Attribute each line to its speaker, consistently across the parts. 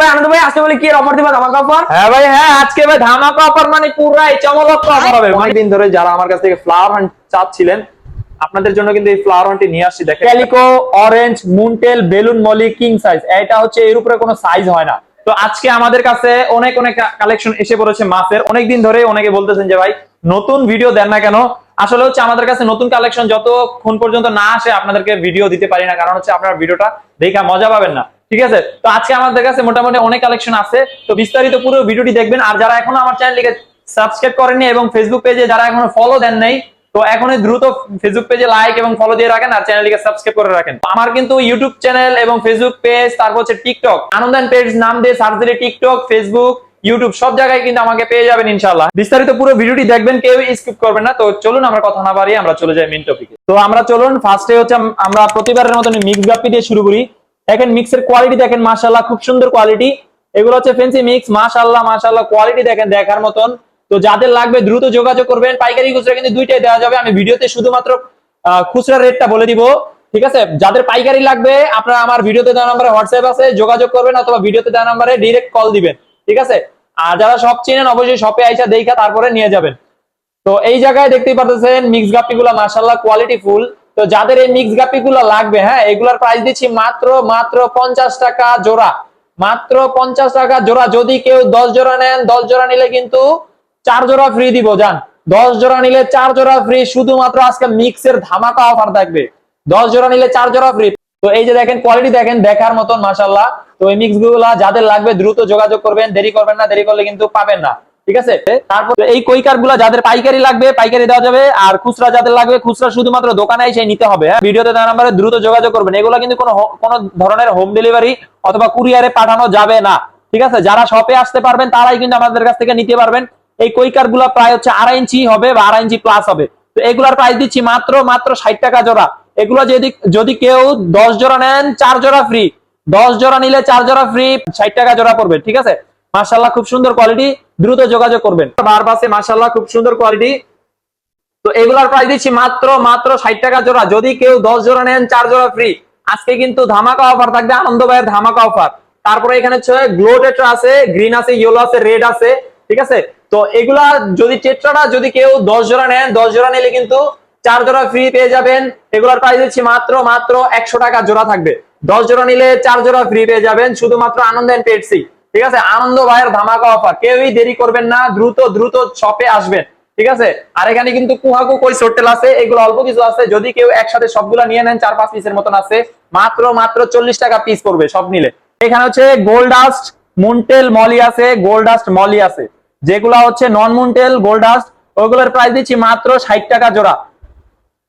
Speaker 1: ভাই আনন্দ ভাই আজকে বলে কি অফার দিবা ধামাকা অফার?
Speaker 2: হ্যাঁ ভাই হ্যাঁ আজকে ভাই ধামাকা অফার মানে পুরাই চমলক্ষ অফার হবে। অনেকদিন ধরে যারা আমার কাছ থেকে ফ্লাওয়ার হান্ট চাচ্ছিলেন আপনাদের জন্য কিন্তু এই ফ্লাওয়ার হান্টটি নিয়ে আসছি দেখেন। Calico orange moontail balloon molly king size এটা হচ্ছে এর উপরে কোনো সাইজ হয় না। তো আজকে আমাদের কাছে অনেক অনেক কালেকশন এসে পড়েছে মাছের। অনেকদিন ধরে অনেকে বলতেছেন যে ভাই নতুন ভিডিও দেন না কেন? আসলে হচ্ছে আমাদের কাছে নতুন কালেকশন যতক্ষণ পর্যন্ত না আসে আপনাদেরকে ভিডিও দিতে পারি না কারণ হচ্ছে আপনার ভিডিওটা দেখা মজা পাবেন না। ঠিক আছে? তো আজকে আমাদের কাছে মোটামুটি অনেক কালেকশন আছে। তো বিস্তারিত পুরো ভিডিওটি দেখবেন। আর যারা এখনও আমার চ্যানেলটিকে সাবস্ক্রাইব করেননি এবং ফেসবুক পেজে যারা এখনও ফলো দেন নাই, তো এখনই দ্রুত ফেসবুক পেজে লাইক এবং ফলো দিয়ে রাখেন আর চ্যানেলটিকে সাবস্ক্রাইব করে রাখেন। আমার কিন্তু ইউটিউব চ্যানেল এবং ফেসবুক পেজ তারপর হচ্ছে টিকটক আনন্দান পেজ নাম দিয়ে সার্চ দিলে টিকটক ফেসবুক ইউটিউব সব জায়গায় কিন্তু আমাকে পেয়ে যাবেন ইনশাল্লাহ বিস্তারিত পুরো ভিডিওটি দেখবেন, কেউ স্কিপ করবেন না। তো চলুন আমরা কথা না বাড়িয়ে আমরা চলে যাই মেন টপিকে তো আমরা চলুন ফার্স্টে হচ্ছে আমরা প্রতিবারের মতন মিক্স গাপ্পি দিয়ে শুরু করি। দেখেন মিক্সের কোয়ালিটি দেখেন মাশাল্লাহ খুব সুন্দর কোয়ালিটি এগুলো হচ্ছে ফেন্সি মিক্স মাশাল্লাহ মাশাল্লাহ কোয়ালিটি দেখেন, দেখার মতন। তো যাদের লাগবে দ্রুত যোগাযোগ করবেন, পাইকারি খুচরা কিন্তু দুইটাই দেওয়া যাবে। আমি ভিডিওতে শুধুমাত্র খুচরা রেটটা বলে দিব, ঠিক আছে? যাদের পাইকারি লাগবে, আপনারা আমার ভিডিওতে দেওয়া নাম্বারে হোয়াটসঅ্যাপ আছে, যোগাযোগ করবেন অথবা ভিডিওতে দেওয়া নাম্বারে ডিরেক্ট কল দিবেন, ঠিক আছে? আর যারা সব চিনেন, অবশ্যই শপে আইসা দেখা তারপরে নিয়ে যাবেন। তো এই জায়গায় দেখতেই পারতেছেন মিক্স গাপ্পি গুলা মাসাল্লাহ কোয়ালিটি ফুল তো যাদের এই মিক্স গাপ্পি গুলা লাগবে হ্যাঁ এগুলার প্রাইস দিচ্ছি মাত্র মাত্র পঞ্চাশ টাকা জোড়া। মাত্র পঞ্চাশ টাকা জোড়া। যদি কেউ দশ জোড়া নেন, দশ জোড়া নিলে কিন্তু চার জোড়া ফ্রি দিব, জান। দশ জোড়া নিলে চার জোড়া ফ্রি শুধুমাত্র আজকে মিক্সের ধামাকা অফার থাকবে। দশ জোড়া নিলে চার জোড়া ফ্রি তো এই যে দেখেন কোয়ালিটি দেখেন, দেখার মতন মাসাল্লাহ তো এই মিক্সগুলা যাদের লাগবে, দ্রুত যোগাযোগ করবেন। দেরি করবেন না, দেরি করলে কিন্তু পাবেন না। ঠিক আছে? তারপর এই কৈকারগুলা যাদের পাইকারি লাগবে, পাইকারি দেওয়া যাবে, আর খুচরা যাদের লাগবে, খুচরা শুধুমাত্র দোকানে এসে নিতে হবে হ্যাঁ? ভিডিওতে দেওয়া নাম্বারে দ্রুত যোগাযোগ করবেন। এগুলো কিন্তু কোনো কোনো ধরনের হোম ডেলিভারি অথবা কুরিয়ারে পাঠানো যাবে না, ঠিক আছে? যারা শপে আসতে পারবেন, তারাই কিন্তু আমাদের কাছ থেকে নিতে পারবেন। এই কৈকারগুলা প্রায় হচ্ছে আড়াই ইঞ্চি হবে বা আড়াই ইঞ্চি প্লাস হবে। তো এগুলার প্রাইস দিচ্ছি মাত্র মাত্র ষাট টাকা জোড়া। এগুলো যদি যদি কেউ দশ জোড়া নেন, চার জোড়া ফ্রি দশ জোড়া নিলে চার জোড়া ফ্রি ষাট টাকা জোড়া পড়বে, ঠিক আছে? মার্শাল্লাহ খুব সুন্দর কোয়ালিটি দ্রুত যোগাযোগ করবেন। বার পাশে মার্শাল্লাহ খুব সুন্দর কোয়ালিটি তো এগুলার প্রাইস দিচ্ছি মাত্র মাত্র ষাট টাকা জোড়া। যদি কেউ দশ জোড়া নেন, চার জোড়া ফ্রি আজকে কিন্তু ধামাকা অফার থাকবে আনন্দ ভাইয়ের ধামাকা অফার তারপরে এখানে গ্লো টেট্রা আছে গ্রিন আছে ইয়েলো আছে রেড আছে, ঠিক আছে? তো এগুলা যদি টেট্রাটা যদি কেউ দশ জোড়া নেন, দশ জোড়া নিলে কিন্তু চার জোড়া ফ্রি পেয়ে যাবেন। এগুলার প্রাইস দিচ্ছি মাত্র মাত্র একশো টাকা জোড়া থাকবে। দশ জোড়া নিলে চার জোড়া ফ্রি পেয়ে যাবেন, শুধুমাত্র আনন্দ এন্ড পেটসি ঠিক আছে? আনন্দ ভাইয়ের ধামাকা অফার কেউই দেরি করবেন না, দ্রুত দ্রুত শপে আসবেন। ঠিক আছে? আর এখানে কিন্তু কুহাকু কই সোটেল আছে, এগুলো অল্প কিছু আছে। যদি কেউ একসাথে সবগুলা নিয়ে নেন, চার, পাঁচ পিসের মতন আছে। মাত্র মাত্র চল্লিশ টাকা পিস পড়বে সব নিলে এখানে হচ্ছে গোল্ডাস্ট মুন্টেল মলি আছে গোল্ডাস্ট মলি আছে। যেগুলা হচ্ছে নন মুন্টেল গোল্ডাস্ট ওইগুলোর প্রাইস দিচ্ছি মাত্র ষাট টাকা জোড়া।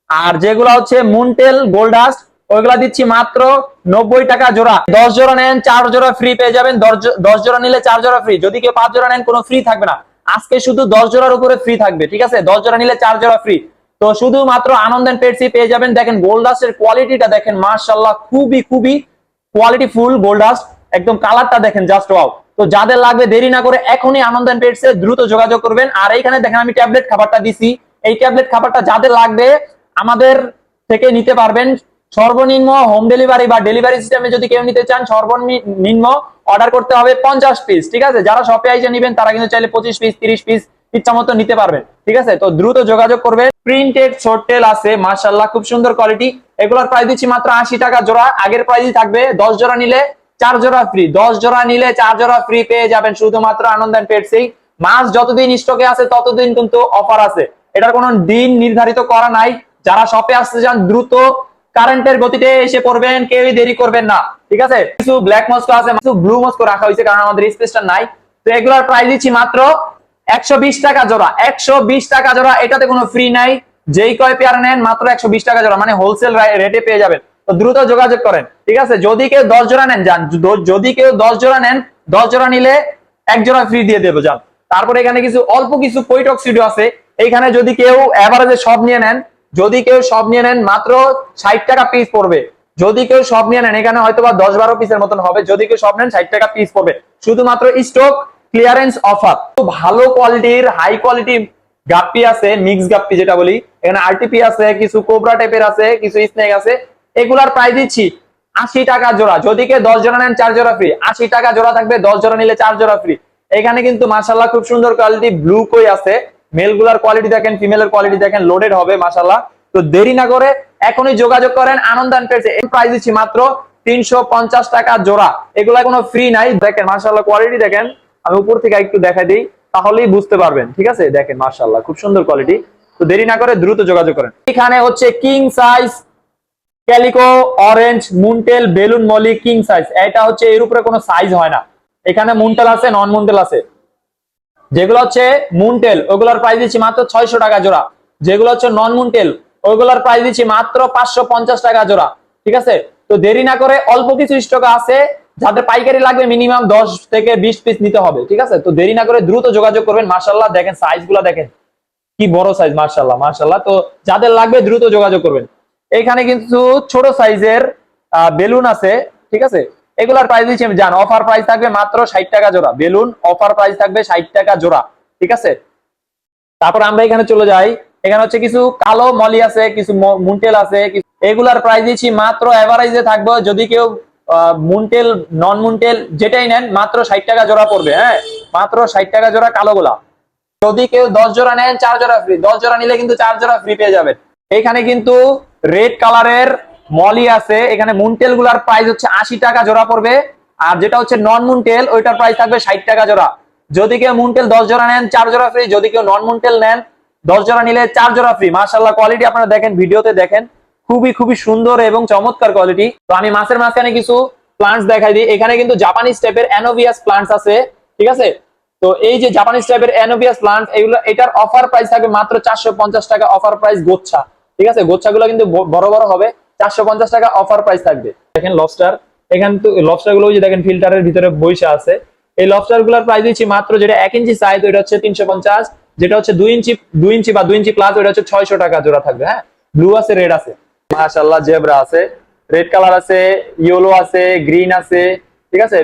Speaker 2: আর যেগুলো হচ্ছে মুনটেল গোল্ডাস্ট ওইগুলা দিচ্ছি মাত্র নব্বই টাকা জোড়া। দশ জোড়া নেন, চার জোড়া ফ্রি পেয়ে যাবেন। দশ জোড়া নিলে চার জোড়া ফ্রি যদি কেউ পাঁচ জোড়া নেন, কোনো ফ্রি থাকবে না। আজকে শুধু দশ জোড়ার উপরে ফ্রি থাকবে, ঠিক আছে? দশ জোড়া নিলে চার জোড়া ফ্রি তো শুধুমাত্র আনন্দ পেটসি পেয়ে যাবেন। দেখেন গোল্ডাস্টের কোয়ালিটিটা দেখেন মার্শাল্লাহ খুবই খুবই কোয়ালিটি ফুল গোল্ডাস্ট একদম কালারটা দেখেন জাস্ট ওয়াও তো যাদের লাগবে দেরি না করে এখনই আনন্দ পেটসে দ্রুত যোগাযোগ করবেন। আর এইখানে দেখেন, আমি ট্যাবলেট খাবারটা দিছি। এই ট্যাবলেট খাবারটা যাদের লাগবে, আমাদের থেকে নিতে পারবেন। সর্বনিম্ন হোম ডেলিভারি বা ডেলিভারি সিস্টেমে যদি কেউ নিতে চান, সর্বনিম্ন অর্ডার করতে হবে পঞ্চাশ পিস ঠিক আছে? যারা শপে আইসে নিবেন, তারা কিন্তু চাইলে পঁচিশ পিস তিরিশ পিস ইচ্ছা মতো নিতে পারবেন, ঠিক আছে? তো দ্রুত যোগাযোগ করবেন। প্রিন্টেড শর্ট টেল আছে মার্শাল্লাহ খুব সুন্দর কোয়ালিটি এগুলোর প্রাইস দিচ্ছি মাত্র আশি টাকা জোড়া। আগের প্রাইসই থাকবে দশ জোড়া নিলে চার জোড়া ফ্রি দশ জোড়া নিলে চার জোড়া ফ্রি পেয়ে যাবেন শুধুমাত্র আনন্দ পেটসেই মাস যতদিন স্টকে আছে, ততদিন কিন্তু অফার আছে। এটার কোনো দিন নির্ধারিত করা নাই। যারা শপে আসতে চান, দ্রুত কারেন্টের গতিতে এসে পড়বেন, কেউই দেরি করবেন না, ঠিক আছে? কিছু ব্ল্যাক মস্কো আছে, কিছু ব্লু মস্কো রাখা হয়েছে, কারণ আমাদের স্পেসটা নাই। তো এগুলোর প্রাইস দিচ্ছি মাত্র একশো বিশ টাকা জোড়া, একশো বিশ টাকা জোড়া, এটাতে কোনো ফ্রি নাই। যেই কয় পেয়ার নেন, মাত্র একশো বিশ টাকা জোড়া মানে হোলসেল রেটে পেয়ে যাবেন। তো দ্রুত যোগাযোগ করেন, ঠিক আছে? যদি কেউ দশ জোড়া নেন, যান যদি কেউ দশ জোড়া নেন, দশ জোড়া নিলে এক জোড়া ফ্রি দিয়ে দেবো, যান। তারপরে এখানে কিছু, অল্প কিছু কৈটক্সিডো আছে। এইখানে যদি কেউ এভারেজে সব নিয়ে নেন যদি কেউ সব নিয়ে নেন, মাত্র ষাট টাকা পিস পড়বে। যদি কেউ সব নিয়ে নেন, এখানে হয়তো বা দশ বারো পিসের মতন হবে। যদি কেউ সব নেন, ষাট টাকা পিস পড়বে। শুধুমাত্র স্টক ক্লিয়ারেন্স অফার ভালো কোয়ালিটির হাই কোয়ালিটি গাপ্পি আছে মিক্স গাপ্পি যেটা বলি। এখানে আরটিপি আছে, কিছু কোবরা টাইপের আছে, কিছু স্নেক আছে। এগুলার প্রাইস দিচ্ছি আশি টাকা জোড়া। যদি কেউ দশ জোড়া নেন, চার জোড়া ফ্রি আশি টাকা জোড়া থাকবে, দশ জোড়া নিলে চার জোড়া ফ্রি এখানে কিন্তু মাসাল্লাহ খুব সুন্দর কোয়ালিটি ব্লু কই আছে। মেলগুলার কোয়ালিটি দেখেন ফিমেলের কোয়ালিটি দেখেন লোডেড হবে মাসাল্লাহ তো দেরি না করে এখনই যোগাযোগ করেন আনন্দ পেয়েছে এই প্রাইস দিচ্ছি মাত্র তিনশো পঞ্চাশ টাকা জোড়া। এগুলা কোনো ফ্রি নাই। দেখেন মাসাল্লাহ কোয়ালিটি দেখেন। আমি উপর থেকে একটু দেখা দিই, তাহলেই বুঝতে পারবেন, ঠিক আছে? দেখেন মাসাল্লাহ খুব সুন্দর কোয়ালিটি তো দেরি না করে দ্রুত যোগাযোগ করেন। এখানে হচ্ছে king size calico orange moontail balloon molly king size এটা হচ্ছে এর উপরে কোনো সাইজ হয় না। এখানে মুনটেল আছে নন মুনটেল আছে। যেগুলো হচ্ছে মুনটেল ওগুলোর প্রাইস দিচ্ছি মাত্র ছয়শো টাকা জোড়া। যেগুলো হচ্ছে নন মুনটেল ওগুলোর প্রাইস দিচ্ছি মাত্র পাঁচশো পঞ্চাশ টাকা জোড়া। ঠিক আছে? তো দেরি না করে অল্প কিছু স্টক আছে, যাদের পাইকারি লাগবে মিনিমাম দশ থেকে বিশ পিস নিতে হবে, ঠিক আছে? তো দেরি না করে দ্রুত যোগাযোগ করবেন। মার্শাল্লাহ দেখেন সাইজগুলা দেখেন। কি বড় সাইজ মার্শাল্লাহ মার্শাল্লাহ তো যাদের লাগবে দ্রুত যোগাযোগ করবেন। এখানে কিন্তু ছোট সাইজের বেলুন আছে, ঠিক আছে? এগুলার প্রাইস দিচ্ছি আমি, জান অফার প্রাইস থাকবে মাত্র ষাট টাকা জোড়া, বেলুন অফার প্রাইস থাকবে ষাট টাকা জোড়া, ঠিক আছে? তারপর আমরা এখানে চলে যাই, এখানে হচ্ছে কিছু কালো মলি আছে, কিছু মুনটেল আছে এগুলার প্রাইস দিচ্ছি মাত্র এভারেজে থাকবে, যদি কেউ মুনটেল নন মুনটেল যেটাই নেন, মাত্র ষাট টাকা জোড়া পড়বে হ্যাঁ? মাত্র ষাট টাকা জোড়া কালো গোলা যদি কেউ দশ জোড়া নেন, চার জোড়া ফ্রি দশ জোড়া নিলে কিন্তু চার জোড়া ফ্রি পেয়ে যাবেন। এখানে কিন্তু রেড কালারের মলি আছে, এখানে মুনটেলগুলার প্রাইস হচ্ছে আশি টাকা জোড়া পড়বে। আর যেটা হচ্ছে নন মুনটেল ওইটার প্রাইস থাকবে ষাট টাকা জোড়া। যদি কেউ মুনটেল দশ জোড়া নেন, চার জোড়া ফ্রি যদি কেউ নন মুনটেল নেন, দশ জোড়া নিলে চার জোড়া ফ্রি মার্শাল্লাহ কোয়ালিটি আপনারা দেখেন, ভিডিওতে দেখেন। খুবই খুবই সুন্দর এবং চমৎকার কোয়ালিটি তো আমি মাছের মাঝখানে কিছু প্লান্টস দেখাই দিই। এখানে কিন্তু জাপানিজ টাইপের অ্যানোভিয়াস প্লান্টস আছে, ঠিক আছে? তো এই যে জাপানিজ টাইপের অ্যানোভিয়াস প্লান্ট এগুলো, এটার অফার প্রাইস থাকবে মাত্র চারশো পঞ্চাশ টাকা অফার প্রাইস গোচ্ছা। ঠিক আছে? গোচ্ছাগুলো কিন্তু বড় বড় হবে। চারশো পঞ্চাশ টাকা অফার প্রাইস থাকবে। দেখেন লবস্টার এখানে তো লবস্টারগুলো দেখেন ফিল্টারের ভিতরে আছে। এই লবস্টার প্রাইস দিচ্ছি মাত্র যেটা এক ইঞ্চি সাইজ ওইটা হচ্ছে তিনশো পঞ্চাশ। যেটা হচ্ছে দুই ইঞ্চি দুই ইঞ্চি বা দুই ইঞ্চি প্লাস ওইটা হচ্ছে ছয়শো টাকা জোড়া থাকবে হ্যাঁ? ব্লু আছে রেড আছে। জেব্রা আছে। রেড কালার আছে ইয়েলো আছে গ্রিন আছে, ঠিক আছে?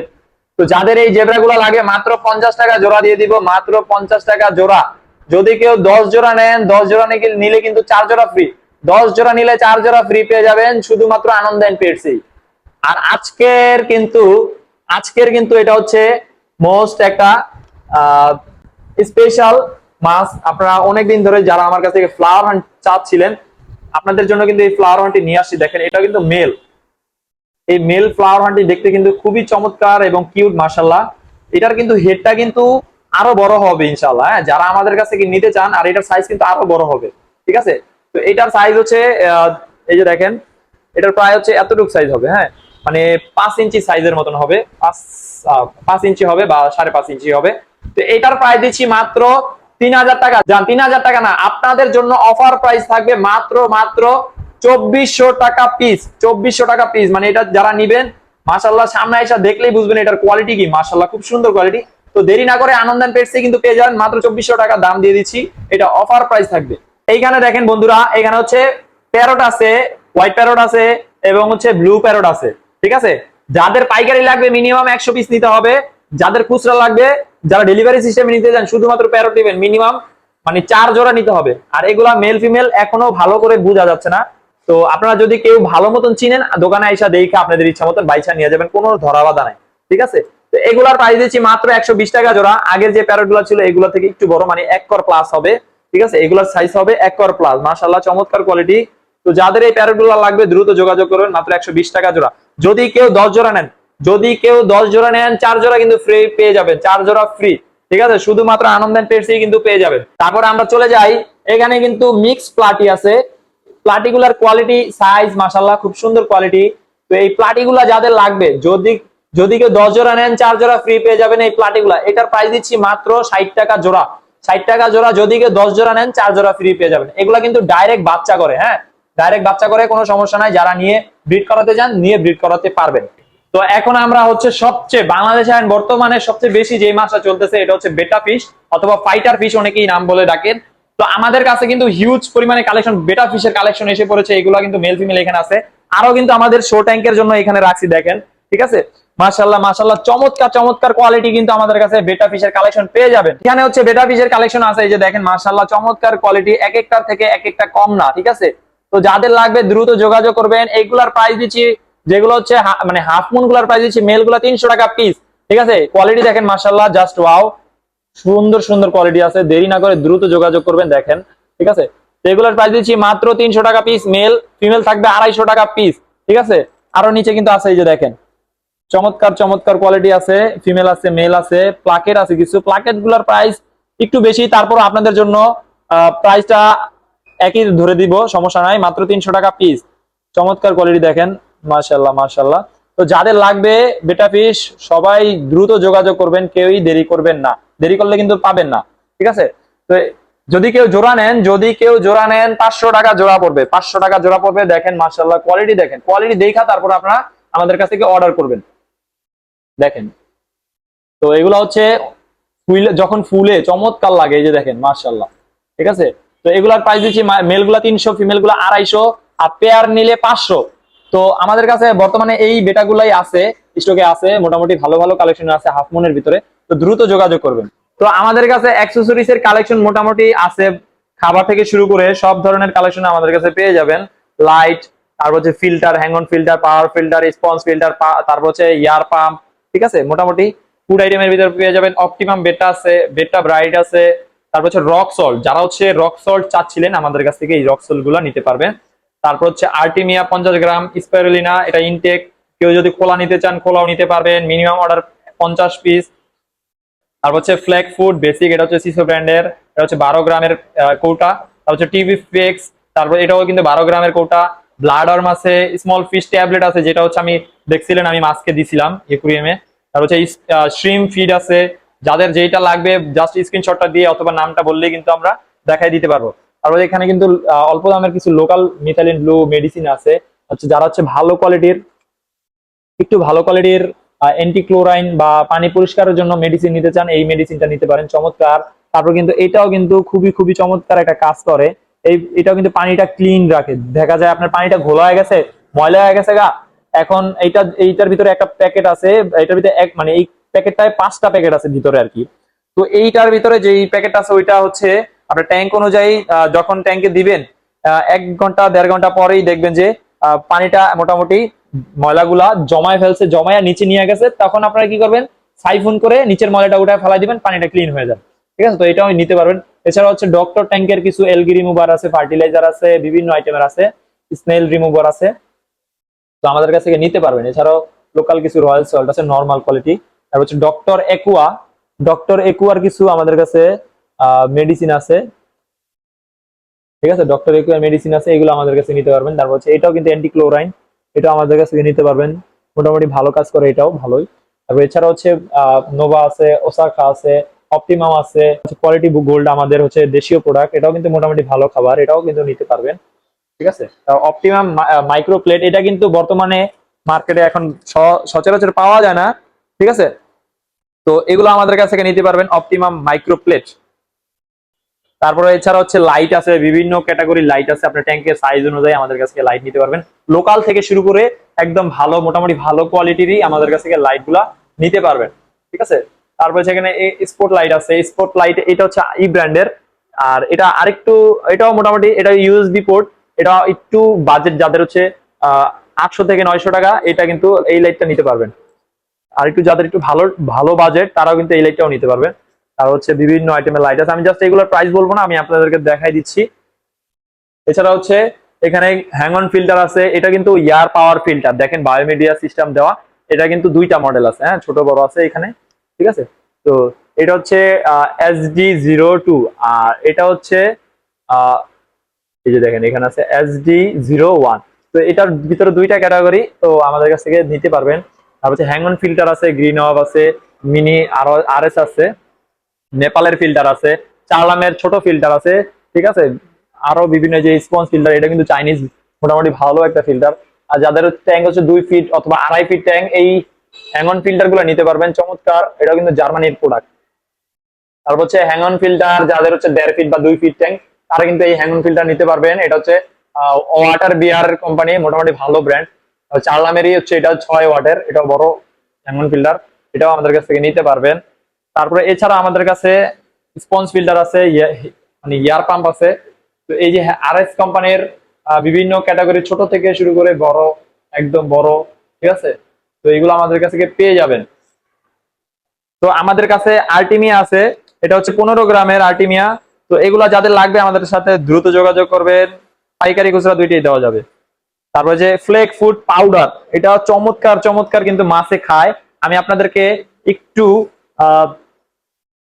Speaker 2: তো যাদের এই জেব্রা গুলো লাগে, মাত্র পঞ্চাশ টাকা জোড়া দিয়ে দিব, মাত্র পঞ্চাশ টাকা জোড়া। যদি কেউ দশ জোড়া নেন, দশ জোড়া নিলে কিন্তু চার জোড়া ফ্রি দশ জোড়া নিলে চার জোড়া ফ্রি পেয়ে যাবেন, শুধুমাত্র আনন্দ এন্ড পেটসি আর আজকের কিন্তু আজকের কিন্তু এটা হচ্ছে মোস্ট একটা স্পেশাল মাছ আপনারা অনেকদিন ধরে যারা আমার কাছ থেকে ফ্লাওয়ার হান্ট চাচ্ছিলেন, আপনাদের জন্য কিন্তু এই ফ্লাওয়ার হান্টটি নিয়ে আসছি। দেখেন এটা কিন্তু মেল এই মেল ফ্লাওয়ার হান্টটি দেখতে কিন্তু খুবই চমৎকার এবং কিউট মাসাল্লাহ এটার কিন্তু হেডটা কিন্তু আরও বড় হবে ইনশাল্লাহ হ্যাঁ যারা আমাদের কাছ নিতে চান, আর এটার সাইজ কিন্তু আরও বড় হবে। ঠিক আছে? তো এটার সাইজ হচ্ছে এই যে দেখেন, এটার প্রায় হচ্ছে এতটুকু সাইজ হবে হ্যাঁ? মানে পাঁচ ইঞ্চি সাইজের মতন হবে, পাঁচ ইঞ্চি হবে বা সাড়ে পাঁচ ইঞ্চি হবে। তো এটার প্রাইস দিচ্ছি মাত্র তিন হাজার টাকা। যান তিন হাজার টাকা না, আপনাদের জন্য অফার প্রাইস থাকবে মাত্র মাত্র চব্বিশশো টাকা পিস চব্বিশশো টাকা পিস মানে এটা যারা নিবেন মাসাল্লাহ সামনে এসে দেখলেই বুঝবেন এটার কোয়ালিটি কি। মাসাল্লাহ খুব সুন্দর কোয়ালিটি তো দেরি না করে আনন্দান পেটসে কিন্তু পেয়ে যাবেন, মাত্র চব্বিশশো টাকা দাম দিয়ে দিচ্ছি। এটা অফার প্রাইস থাকবে। এইখানে দেখেন বন্ধুরা, এখানে হচ্ছে প্যারট আছে হোয়াইট প্যারট আছে এবং হচ্ছে ব্লু প্যারট আছে, ঠিক আছে? যাদের পাইকারি লাগবে মিনিমাম একশো পিস নিতে হবে, যাদের খুচরা লাগবে, যারা ডেলিভারি সিস্টেমে নিতে চান, শুধুমাত্র প্যারট নেবেন মিনিমাম মানে চার জোড়া নিতে হবে। আর এগুলা মেল ফিমেল এখনও ভালো করে বোঝা যাচ্ছে না। তো আপনারা যদি কেউ ভালো মতন চিনেন, দোকানে এসে দেখে আপনাদের ইচ্ছা মতন বাইসা নিয়ে যাবেন, কোনো ধরা বাধা নাই, ঠিক আছে? তো এগুলার প্রাইস দিচ্ছি মাত্র একশো বিশ টাকা জোড়া। আগের যে প্যারট ছিল, এগুলো থেকে একটু বড় মানে এক কর প্লাস হবে। ঠিক আছে? এগুলোর সাইজ হবে এক কর প্লাস মাশাল্লাহ চমৎকার কোয়ালিটি তো যাদের এই প্যারটগুলো লাগবে, দ্রুত যোগাযোগ করবেন। মাত্র একশো বিশ টাকা জোড়া। যদি কেউ দশ জোড়া নেন, যদি কেউ দশ জোড়া নেন, চার জোড়া কিন্তু ফ্রি পেয়ে যাবেন। চার জোড়া ফ্রি ঠিক আছে? শুধুমাত্র আনন্দ পেটসি কিন্তু পেয়ে যাবেন। তারপরে আমরা চলে যাই। এখানে কিন্তু মিক্স প্লাটি আছে। প্লাটিগুলার কোয়ালিটি সাইজ মাসাল্লাহ খুব সুন্দর কোয়ালিটি তো এই প্লাটিগুলা যাদের লাগবে, যদি যদি কেউ দশ জোড়া নেন, চার জোড়া ফ্রি পেয়ে যাবেন এই প্লাটিগুলা এটার প্রাইস দিচ্ছি মাত্র ষাট টাকা জোড়া। ষাট টাকা জোড়া, যদি কেউ দশ জোড়া নেন, চার জোড়া ফ্রি পেয়ে যাবেন। এগুলা কিন্তু ডাইরেক্ট বাচ্চা করে হ্যাঁ? ডাইরেক্ট বাচ্চা করে কোনো সমস্যা নাই, যারা নিয়ে ব্রিড করাতে যান নিয়ে ব্রিড করাতে পারবেন। তো এখন আমরা হচ্ছে সবচেয়ে বাংলাদেশে এখন বর্তমানে সবচেয়ে বেশি যে মাছটা চলতেছে, এটা হচ্ছে বেটা ফিশ অথবা ফাইটার ফিশ অনেকেই নাম বলে ডাকেন। তো আমাদের কাছে কিন্তু হিউজ পরিমাণে কালেকশন বেটা ফিশের কালেকশন এসে পড়েছে, এগুলো কিন্তু মেল ফিমেল এখানে আছে। আরও কিন্তু আমাদের শো ট্যাঙ্কের জন্য এখানে রাখছি, দেখেন। ঠিক আছে? মাশাল্লাহ মাশাল্লাহ চমৎকার চমৎকার কোয়ালিটি কিন্তু আমাদের কাছে বেটা ফিশের কালেকশন পেয়ে যাবেন। এখানে হচ্ছে বেটা ফিশের কালেকশন আছে, এই যে দেখেন মাশাল্লাহ চমৎকার কোয়ালিটি এক একটার থেকে এক একটা কম না, ঠিক আছে? তো যাদের লাগবে দ্রুত যোগাযোগ করবেন। এইগুলার প্রাইস দিচ্ছি, যেগুলো হচ্ছে মানে হাফ মুনগুলার প্রাইস দিচ্ছি মেলগুলা তিনশো টাকা পিস ঠিক আছে? কোয়ালিটি দেখেন মাসাল্লাহ জাস্ট ওয়াও সুন্দর সুন্দর কোয়ালিটি আছে, দেরি না করে দ্রুত যোগাযোগ করবেন, দেখেন, ঠিক আছে? এগুলোর প্রাইস দিচ্ছি মাত্র তিনশো টাকা পিস মেল ফিমেল থাকবে আড়াইশো টাকা পিস ঠিক আছে? আরও নিচে কিন্তু আছে, এই যে দেখেন। চমৎকার চমৎকার কোয়ালিটি আছে ফিমেল আছে মেল আছে প্লাকেট আছে কিছু। প্লাকেটগুলার প্রাইস একটু বেশি তারপর আপনাদের জন্য প্রাইসটা একই ধরে দিব, সমস্যা নাই, মাত্র তিনশো টাকা পিস চমৎকার কোয়ালিটি দেখেন মাশাল্লাহ মাশাল্লাহ তো যাদের লাগবে বেটা ফিশ সবাই দ্রুত যোগাযোগ করবেন, কেউই দেরি করবেন না। দেরি করলে কিন্তু পাবেন না, ঠিক আছে? তো যদি কেউ জোড়া নেন, যদি কেউ জোড়া নেন, পাঁচশো টাকা জোড়া পড়বে, পাঁচশো টাকা জোড়া পড়বে, দেখেন মার্শাল্লাহ কোয়ালিটি দেখেন। কোয়ালিটি দেখা তারপর আপনারা আমাদের কাছ থেকে অর্ডার করবেন। দেখেন। তো এগুলো হচ্ছে ফুলে, যখন ফুলে চমৎকার লাগে, এই যে দেখেন মার্শাল্লাহ ঠিক আছে? তো এগুলার প্রাইস দিচ্ছি মেলগুলা তিনশো ফিমেলগুলা আড়াইশো, আর পেয়ার নিলে পাঁচশো। তো আমাদের কাছে বর্তমানে এই বেটাগুলাই আছে স্টকে আছে, মোটামুটি ভালো ভালো কালেকশন আছে হাফ মুনের ভিতরে। তো দ্রুত যোগাযোগ করবেন। তো আমাদের কাছে অ্যাক্সেসরিজ এর কালেকশন মোটামুটি আছে, খাবার থেকে শুরু করে সব ধরনের কালেকশন আমাদের কাছে পেয়ে যাবেন। লাইট তারপর হচ্ছে filter hang on filter power filter sponge filter তারপর হচ্ছে ইয়ার পাম্প ঠিক আছে? মোটামুটি ফুড আইটেমের ভিতরে পেয়ে যাবেন অপটিমাম বেটা আছে বেটা ব্রাইট আছে, তারপর হচ্ছে রক সল্ট যারা হচ্ছে রক সল্ট চাচ্ছিলেন, আমাদের কাছ থেকে এই রক সল্টগুলো নিতে পারবেন। তারপর হচ্ছে আর্টিমিয়া পঞ্চাশ গ্রাম স্পাইরুলিনা এটা ইনটেক কেউ যদি খোলা নিতে চান, খোলাও নিতে পারবেন। মিনিমাম অর্ডার পঞ্চাশ পিস তারপর হচ্ছে ফ্ল্যাগ ফুড বেসিক এটা হচ্ছে সিসো ব্র্যান্ডের এটা হচ্ছে বারো গ্রামের কৌটা। তারপর হচ্ছে টিভি ফেক্স তারপর এটাও কিন্তু বারো গ্রামের কৌটা। ব্লাড আর্ম আছে স্মল ফিশ ট্যাবলেট আছে, যেটা হচ্ছে আমি দেখছিলেন, আমি মাছকে দিছিলাম একুরিয়ামে তারপর হচ্ছে স্ট্রিম ফিড আছে, যাদের যেটা লাগবে জাস্ট স্ক্রিনশটটা দিয়ে অথবা নামটা বললেই কিন্তু আমরা দেখাই দিতে পারব। তারপর এখানে কিন্তু অল্প দামের কিছু লোকাল মিথালিন ব্লু মেডিসিন আছে। হচ্ছে যারা হচ্ছে ভালো কোয়ালিটির একটু ভালো কোয়ালিটির অ্যান্টি ক্লোরাইন বা পানি পরিষ্কারের জন্য মেডিসিন নিতে চান, এই মেডিসিনটা নিতে পারেন, চমৎকার। তারপর কিন্তু এটাও কিন্তু খুবই খুবই চমৎকার একটা কাজ করে। এই, এটাও কিন্তু পানিটা ক্লিন রাখে। দেখা যায় আপনার পানিটা ঘোলা হয়ে গেছে, ময়লা হয়ে গেছে গা এখন এইটা, এইটার ভিতরে একটা প্যাকেট আছে এটার ভিতরে এক মানে এই প্যাকেটটায় পাঁচটা প্যাকেট আছে ভিতরে আর কি। তো এইটার ভিতরে যে প্যাকেট আছে, ওইটা হচ্ছে আপনার ট্যাঙ্ক অনুযায়ী যখন ট্যাঙ্কে দিবেন এক ঘণ্টা, দেড় ঘণ্টা পরেই দেখবেন যে পানিটা মোটামুটি ময়লাগুলা জমায় ফেলছে, জমায় নিচে নিয়ে গেছে, তখন আপনারা কি করবেন? সাইফুন করে নিচের ময়লাটা উঠায় ফেলাই দিবেন, পানিটা ক্লিন হয়ে যাবে। ঠিক আছে? তো এটাও নিতে পারবেন। এছাড়া হচ্ছে ডক্টর ট্যাঙ্কের কিছু এলগি রিমুভার আছে ফার্টিলাইজার আছে, বিভিন্ন আইটেমের আছে স্নেল রিমুভার আছে। আমাদের কাছ থেকে নিতে পারবেন। এছাড়াও লোকাল কিছু রয়্যাল সল্ট আছে নর্মাল কোয়ালিটি তারপর হচ্ছে ডক্টর একুয়া ডক্টর একুয়ার কিছু আমাদের কাছে মেডিসিন আছে। ঠিক আছে? ডক্টর একুয়ার মেডিসিন আছে, এগুলো আমাদের কাছে নিতে পারবেন। তারপর হচ্ছে এটাও কিন্তু অ্যান্টি ক্লোরাইন এটাও আমাদের কাছ নিতে পারবেন। মোটামুটি ভালো কাজ করে এটাও, ভালোই। তারপর এছাড়া হচ্ছে নোভা আছে ওসাকা আছে অপটিমাম আছে। কোয়ালিটি গোল্ড আমাদের হচ্ছে দেশীয় প্রোডাক্ট এটাও কিন্তু মোটামুটি ভালো খাবার। এটাও কিন্তু নিতে পারবেন। ঠিক আছে? অপটিমাম মাইক্রো প্লেট এটা কিন্তু বর্তমানে মার্কেটে এখন সচরাচর পাওয়া যায় না, ঠিক আছে? তো এগুলো আমাদের কাছ থেকে নিতে পারবেন অপটিমাম মাইক্রো প্লেট তারপরে এছাড়া হচ্ছে লাইট আছে, বিভিন্ন ক্যাটাগরি লাইট আছে, আপনার ট্যাঙ্কের সাইজ অনুযায়ী আমাদের কাছ থেকে লাইট নিতে পারবেন। লোকাল থেকে শুরু করে একদম ভালো, মোটামুটি ভালো কোয়ালিটিরই আমাদের কাছ থেকে লাইটগুলা নিতে পারবেন, ঠিক আছে? তারপরে সেখানে স্পট লাইট আছে স্পট লাইট এটা হচ্ছে ই ব্র্যান্ডের আর এটা আরেকটু, এটাও মোটামুটি, এটা ইউএসবি পোর্ট এটা একটু বাজেট যাদের হচ্ছে আটশো থেকে নয়শো টাকা, এটা কিন্তু এই লাইটটা নিতে পারবেন। আর একটু যাদের একটু ভালো ভালো বাজেট তারাও কিন্তু এই লাইটটাও নিতে পারবেন। আর হচ্ছে বিভিন্ন আইটেমের লাইট আছে। আমি জাস্ট এগুলোর প্রাইস বলব না, আমি আপনাদেরকে দেখাই দিচ্ছি। এছাড়া হচ্ছে, এখানে হ্যাং অন ফিল্টার আছে। এটা কিন্তু ইয়ার পাওয়ার ফিল্টার দেখেন বায়োমিডিয়া সিস্টেম দেওয়া। এটা কিন্তু দুইটা মডেল আছে। হ্যাঁ ছোট, বড় আছে এখানে। ঠিক আছে? তো এটা হচ্ছে এস ডি জিরো টু আর এটা হচ্ছে এই যে দেখেন, এখানে আছে এস ডি জিরো ওয়ান তো এটার ভিতরে দুইটা ক্যাটাগরি, তো আমাদের কাছ থেকে নিতে পারবেন। তারপর হচ্ছে হ্যাং অন ফিল্টার আছে গ্রিন অফ আছে মিনি আর আর এস আছে, নেপালের ফিল্টার আছে, চার্লামের ছোট ফিল্টার আছে, ঠিক আছে? আরও বিভিন্ন যে স্পঞ্জ ফিল্টার এটা কিন্তু চাইনিজ মোটামুটি ভালো একটা ফিল্টার আর যাদের ট্যাঙ্ক হচ্ছে দুই ফিট অথবা আড়াই ফিট ট্যাঙ্ক এই হ্যাঙ্গন ফিল্টারগুলো নিতে পারবেন, চমৎকার। এটা কিন্তু জার্মানির প্রোডাক্ট তারপর হচ্ছে হ্যাঙ্গন ফিল্টার যাদের হচ্ছে দেড় ফিট বা দুই ফিট ট্যাঙ্ক তারা কিন্তু এই হ্যাঙ্গন ফিল্টার নিতে পারবেন। এটা হচ্ছে ওয়াটার বিয়ার কোম্পানি মোটামুটি ভালো ব্র্যান্ড চার্লামেরই হচ্ছে, এটা ছয় ওয়াটের এটা বড় হ্যাঙ্গন ফিল্টার এটাও আমাদের কাছ থেকে নিতে পারবেন। তারপরে এছাড়া আমাদের কাছে স্পঞ্জ ফিল্টার আছে মানে ইয়ার পাম্প আছে। তো এই যে আর এস কোম্পানির বিভিন্ন ক্যাটাগরি ছোট থেকে শুরু করে বড়, একদম বড়, ঠিক আছে? তো এগুলো আমাদের কাছ পেয়ে যাবেন। তো আমাদের কাছে আর্টিমিয়া আছে, এটা হচ্ছে পনেরো গ্রামের আর্টিমিয়া তো এগুলা যাদের লাগবে আমাদের সাথে দ্রুত যোগাযোগ করবেন। পাইকারি খুচরা দুইটাই দেওয়া যাবে। তারপর যে ফ্লেক ফুড পাউডার, এটা চমৎকার চমৎকার কিন্তু মাছে খায়। আমি আপনাদেরকে একটু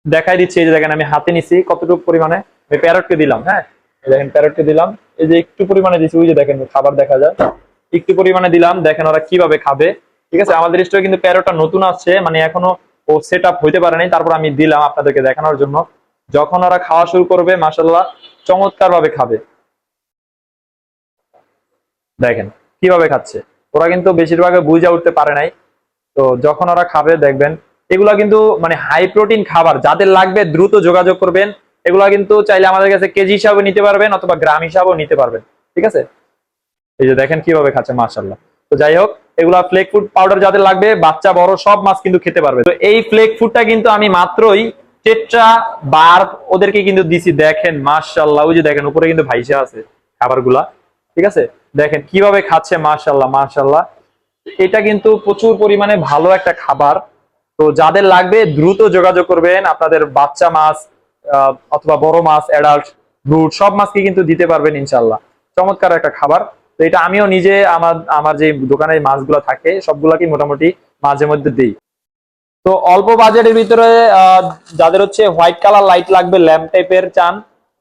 Speaker 2: দেখাই দিচ্ছি। এই যে দেখেন, আমি হাতে নিছি কতটুকু পরিমাণে। আমি প্যারটকে দিলাম হ্যাঁ? দেখেন, প্যারটকে দিলাম। এই যে একটু পরিমাণে দিচ্ছি ওই যে দেখেন, খাবার দেখা যায়। একটু পরিমাণে দিলাম, দেখেন ওরা কীভাবে খাবে। ঠিক আছে, আমাদের স্টোরে কিন্তু প্যারোটা নতুন আসছে মানে এখনও ও সেট আপ হইতে পারে নাই। তারপর আমি দিলাম আপনাদেরকে দেখানোর জন্য। যখন ওরা খাওয়া শুরু করবে মাসাল্লাহ চমৎকার ভাবে খাবে। দেখেন, কীভাবে খাচ্ছে। ওরা কিন্তু বেশিরভাগ বুঝা উঠতে পারে নাই। তো যখন ওরা খাবে, দেখবেন, এগুলা কিন্তু মানে হাই প্রোটিন খাবার, যাদের লাগবে দ্রুত যোগাযোগ করবেন, এগুলা কিন্তু চাইলে আমাদের কাছে কেজি হিসাবে নিতে পারবেন অথবা গ্রাম হিসাবেও নিতে পারবেন। ঠিক আছে? এই যে দেখেন, কীভাবে খাচ্ছে মার্শাল্লাহ তো যাই হোক, এগুলা ফ্লেক ফুড পাউডার যাদের লাগবে, বাচ্চা, বড়, সব মাছ কিন্তু খেতে পারবে। তো এই ফ্লেক ফুডটা কিন্তু আমি মাত্রই টেট্রা বার ওদেরকে কিন্তু দিছি, দেখেন মার্শাল্লাহ ওই যে দেখেন, উপরে কিন্তু ভাইসা আছে খাবারগুলা, ঠিক আছে? দেখেন, কীভাবে খাচ্ছে মার্শাল্লাহ মার্শাল্লাহ এটা কিন্তু প্রচুর পরিমাণে ভালো একটা খাবার। তো যাদের লাগবে, দ্রুত যোগাযোগ করবেন, আপনাদের বাচ্চা মাছ অথবা বড় মাছ অ্যাডাল্ট ব্রুড সব মাছকে কিন্তু দিতে পারবেন ইনশাল্লাহ চমৎকার একটা খাবার। তো এটা আমিও নিজে, আমার আমার যে দোকানে মাছগুলো থাকে, সবগুলাকে মোটামুটি মাঝে মধ্যে দিই। তো অল্প বাজেটের ভিতরে যাদের হচ্ছে হোয়াইট কালার লাইট লাগবে ল্যাম্প টাইপের চান,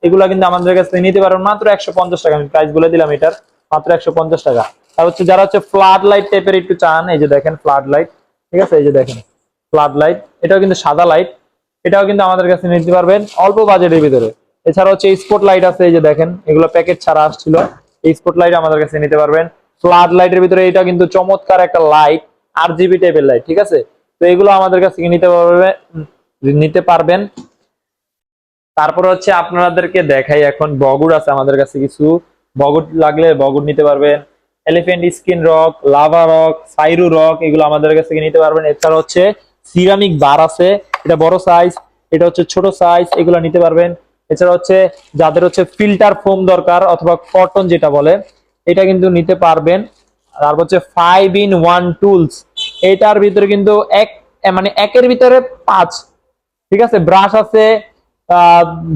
Speaker 2: এগুলো কিন্তু আমাদের কাছ থেকে নিতে পারবেন। মাত্র একশো পঞ্চাশ টাকা, আমি প্রাইস বলে দিলাম এটার। মাত্র একশো পঞ্চাশ টাকা। আর হচ্ছে যারা হচ্ছে ফ্লাড লাইট টাইপের একটু চান, এই যে দেখেন ফ্লাড লাইট ঠিক আছে? এই যে দেখেন ফ্লাড লাইট এটাও কিন্তু সাদা লাইট এটাও কিন্তু আমাদের কাছে নিতে পারবেন অল্প বাজেটের ভিতরে। এছাড়া হচ্ছে স্পট লাইট আছে, এই যে দেখেন, এগুলো প্যাকেট ছাড়া আসছিল। এই স্পট লাইট আমাদের কাছে নিতে পারবেন। ফ্লাড লাইটের ভিতরে এটা কিন্তু চমৎকার একটা লাইট আর জিবি টাইপের লাইট ঠিক আছে? তো এগুলো আমাদের কাছ থেকে নিতে পারবে নিতে পারবেন। তারপর হচ্ছে আপনাদেরকে দেখাই এখন বগুড় আছে আমাদের কাছে কিছু। বগুড় লাগলে বগুড় নিতে পারবেন। Elephant skin rock lava rock Sairu rock এগুলো আমাদের কাছ থেকে নিতে পারবেন। এছাড়া হচ্ছে সিরামিক বার আছে, এটা বড় সাইজ এটা হচ্ছে ছোট সাইজ এগুলো নিতে পারবেন। এছাড়া হচ্ছে যাদের হচ্ছে ফিল্টার ফোম দরকার অথবা কটন যেটা বলে, এটা কিন্তু নিতে পারবেন। তারপর হচ্ছে ফাইভ ইন ওয়ান টুলস এটার ভিতরে কিন্তু এক মানে একের ভিতরে পাঁচ, ঠিক আছে? ব্রাশ আছে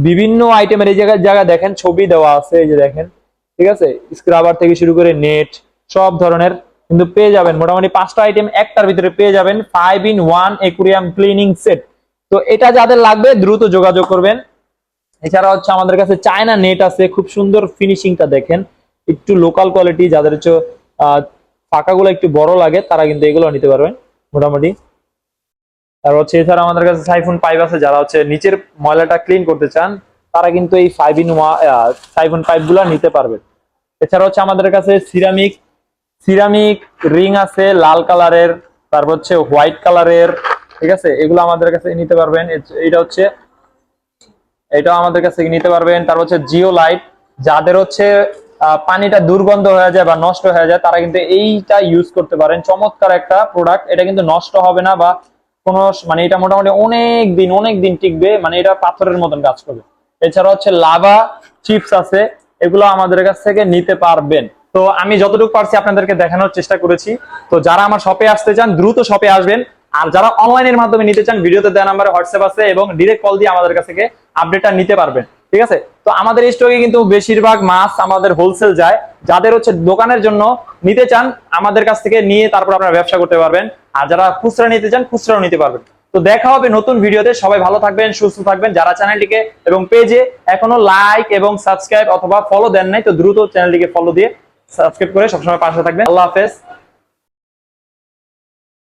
Speaker 2: বিভিন্ন আইটেমের এই জায়গায় জায়গায় দেখেন, ছবি দেওয়া আছে, এই যে দেখেন, ঠিক আছে? স্ক্রাবার থেকে শুরু করে নেট সব ধরনের কিন্তু পেয়ে যাবেন। মোটামুটি পাঁচটা আইটেম একটার ভিতরে পেয়ে যাবেন five in one aquarium cleaning set তো এটা যাদের লাগবে, দ্রুত যোগাযোগ করবেন। এছাড়া হচ্ছে আমাদের কাছে চায়না নেট আছে, খুব সুন্দর ফিনিশিংটা দেখেন। একটু লোকাল কোয়ালিটি যাদের হচ্ছে ফাঁকাগুলো একটু বড় লাগে, তারা কিন্তু এগুলো নিতে পারবেন, মোটামুটি। আর হচ্ছে এছাড়া আমাদের কাছে সাইফোন পাইপ আছে, যারা হচ্ছে নিচের ময়লাটা ক্লিন করতে চান, তারা কিন্তু এই ফাইভ ইন সাইফোন পাইপগুলা নিতে পারবেন। এছাড়া হচ্ছে আমাদের কাছে সিরামিক সিরামিক রিং আছে, লাল কালারের, তারপর হচ্ছে হোয়াইট কালারের, ঠিক আছে? এগুলো আমাদের কাছে নিতে পারবেন। এটা হচ্ছে, এটাও আমাদের কাছে নিতে পারবেন। তারপর হচ্ছে জিও লাইট যাদের হচ্ছে পানিটা দুর্গন্ধ হয়ে যায় বা নষ্ট হয়ে যায়, তারা কিন্তু এইটা ইউজ করতে পারেন। চমৎকার একটা প্রোডাক্ট এটা কিন্তু নষ্ট হবে না বা কোনো মানে এটা মোটামুটি অনেক দিন অনেক দিন টিকবে মানে এটা পাথরের মতন কাজ করবে। এছাড়া হচ্ছে লাভা চিপস আছে, এগুলো আমাদের কাছ থেকে নিতে পারবেন। তো আমি যতটুকু পারছি আপনাদেরকে দেখানোর চেষ্টা করেছি। তো যারা আমার শপে আসতে চান, দ্রুত শপে আসবেন। আর যারা অনলাইনের মাধ্যমে নিতে চান, ভিডিওতে দেওয়া নাম্বারে হোয়াটসঅ্যাপ আছে এবং ডিরেক্ট কল দিয়ে আমাদের কাছ আপডেটটা নিতে পারবেন, ঠিক আছে? তো আমাদের স্টকে কিন্তু বেশিরভাগ মাছ আমাদের হোলসেল যায়। যাদের হচ্ছে দোকানের জন্য নিতে চান, আমাদের কাছ থেকে নিয়ে তারপর আপনারা ব্যবসা করতে পারবেন। আর যারা খুচরা নিতে চান, খুচরাও নিতে পারবেন। তো দেখা হবে নতুন ভিডিওতে। সবাই ভালো থাকবেন, সুস্থ থাকবেন। যারা চ্যানেলটিকে এবং পেজে এখনও লাইক এবং সাবস্ক্রাইব অথবা ফলো দেন নাই, তো দ্রুত চ্যানেলটিকে ফলো দিয়ে সাবস্ক্রাইব করে সবসময় পাশে থাকবেন। আল্লাহ হাফেজ।